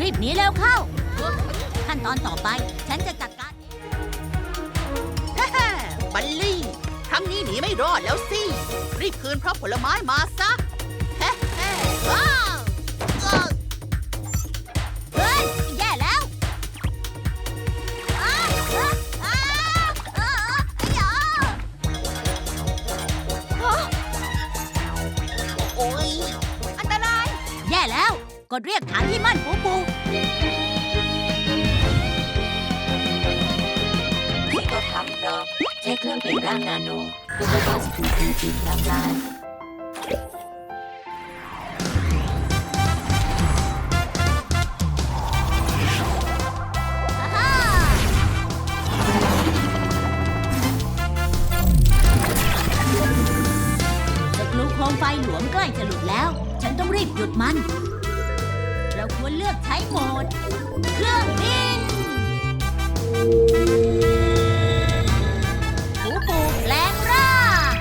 รีบหนีเร็วเข้า ขั้นตอนต่อไป ฉันจะจัดการเองบัลลี่ครั้งนี้หนีไม่รอดแล้วสิ รีบคืนเพราะผลไม้มาซะเฮ้เฮ้ว้า กดเรียกฐานที่มั่นปูปูที่ก็ทำเพราะใช้เครื่องเปลี่ยนร่างนาโนอุปกรณ์สกุลจริงๆทำได้อ่าฮ่าสกรูโคมไฟหลวมใกล้จะหลุดแล้ว ฉันต้องรีบหยุดมัน ช้โหมด เครื่องบินปูปูแปลงร่าง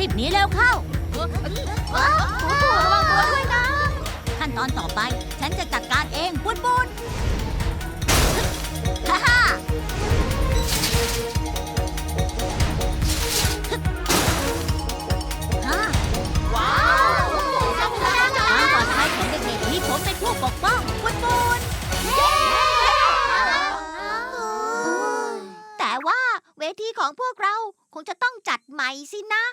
รีบหนีเร็วเข้าระวังตัวด้วยนะ ขั้นตอนต่อไปฉันจะจัดการเองปุ้นปุนฮ่าฮ่าฮะว้าวความปลอดภัยของเด็กๆมีผมเป็นผู้ปกป้องปุ้นปุ้นแต่ว่าเวทีของพวกเราคงจะต้องจัดใหม่สินะ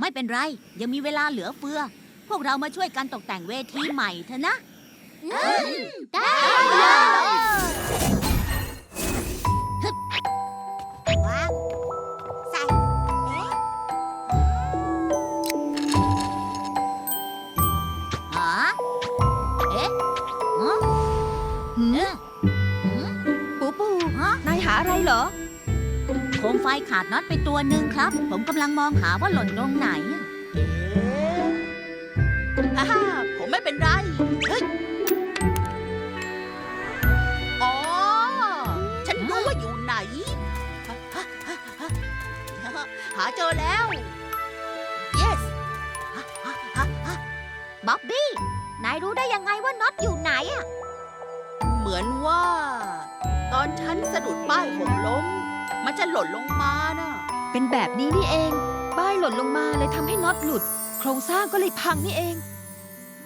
ไม่เป็นไร ยังมีเวลาเหลือเฟือ พวกเรามาช่วยกันตกแต่งเวทีใหม่เถอะนะได้วางใส่เอ๊ะหาเอ๊ะฮะเอ๊ะหืมปูปูฮะนายหาอะไรเหรอ โคมไฟขาดน็อตไปตัวหนึ่งครับ ผมกำลังมองหาว่าหล่นตรงไหนอะฮ่าฮ่าผมไม่เป็นไร เฮ้ย อ๋อ ฉันรู้ว่าอยู่ไหน หาเจอแล้ว yes บ๊อบบี้ นายรู้ได้ยังไงว่าน็อตอยู่ไหนอะ เหมือนว่า ตอนฉันสะดุดป้ายหกล้ม มันจะหล่นลงมาน่ะเป็นแบบนี้นี่เอง ป้ายหล่นลงมาเลยทำให้น็อตหลุด โครงสร้างก็เลยพังนี่เอง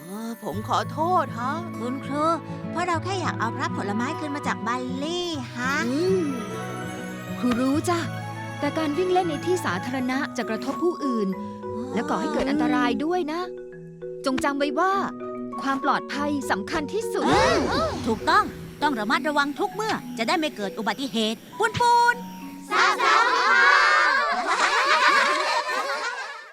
เออผมขอโทษฮะ คุณครูเพราะเราแค่อยากเอาพรับผลไม้ขึ้นมาจากบัลลี่ฮะ ครูรู้จ้ะ แต่การวิ่งเล่นในที่สาธารณะจะกระทบผู้อื่น และก่อให้เกิดอันตรายด้วยนะ จงจำไว้ว่า ความปลอดภัยสำคัญที่สุด ถูกต้อง ต้องระมัดระวังทุกเมื่อ จะได้ไม่เกิดอุบัติเหตุปุนปุน ซาซา